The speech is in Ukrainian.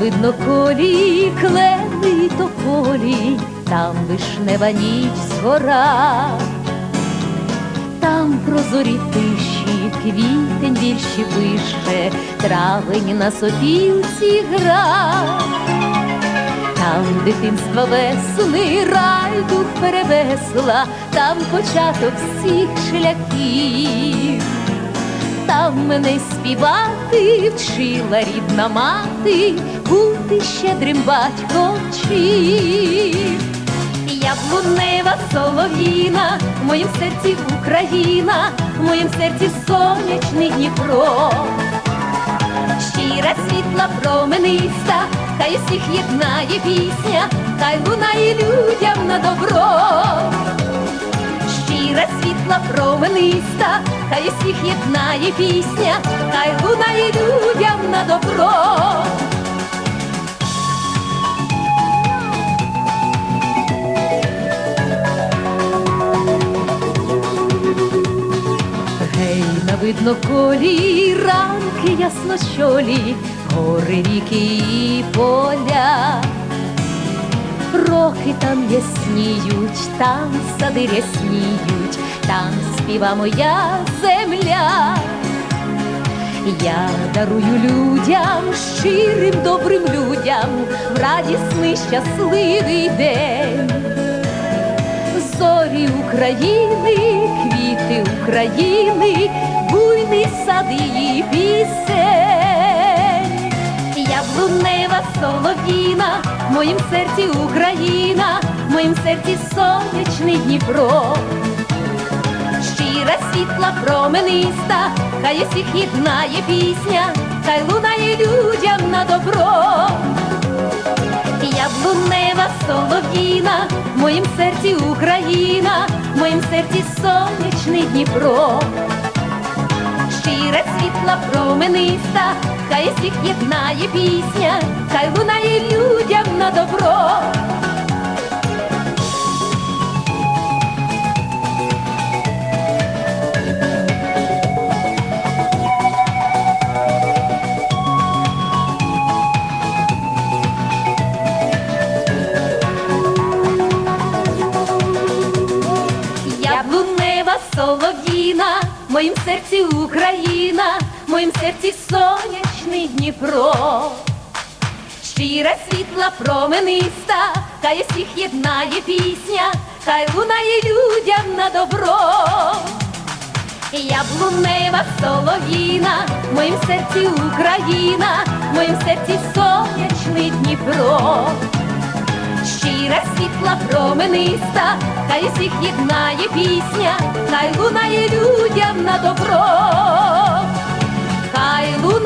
видно колі, клени тополі, там вишнева ніч згора, там прозорі тиші, квітень вірші пише, травень на сопілці гра. Там дитинства весни, рай дух перевесла, там початок всіх шляхів. Там мене співати вчила рідна мати, бути щедрим батьком вчив. Яблунева солов'їна, в моїм серці Україна, в моїм серці сонячний Дніпро. Щира світла промениста, хай усіх єднає пісня, хай лунає людям на добро. Щира світла промениста, хай усіх єднає пісня, хай лунає людям на добро. Гей, на видно колі, ранки яснощолі, гори, ріки і поля. Роки там ясніють, там сади рясніють, там співа моя земля. Я дарую людям, щирим добрим людям, в радісний щасливий день. Зорі України, квіти України, буйний сад її пісень. Яблунева солов'їна, в моїм серці Україна, в моїм серці сонячний Дніпро. Світла промениста, хай усіх єднає пісня, хай лунає людям на добро. Яблунева солов'їна, в моїм серці Україна, в моїм серці сонячний Дніпро. Щира світла промениста, хай всіх єднає пісня, хай лунає людям на добро. Моїм серці Україна, в моїм серці сонячний Дніпро. Щира світла промениста, хай всіх єднає пісня, хай лунає людям на добро. Яблунева солов'їна, в моїм серці Україна, в моїм серці сонячний Дніпро. Щира світла промениста, хай всіх єднає пісня, хай лунає людям на добро, хай лунає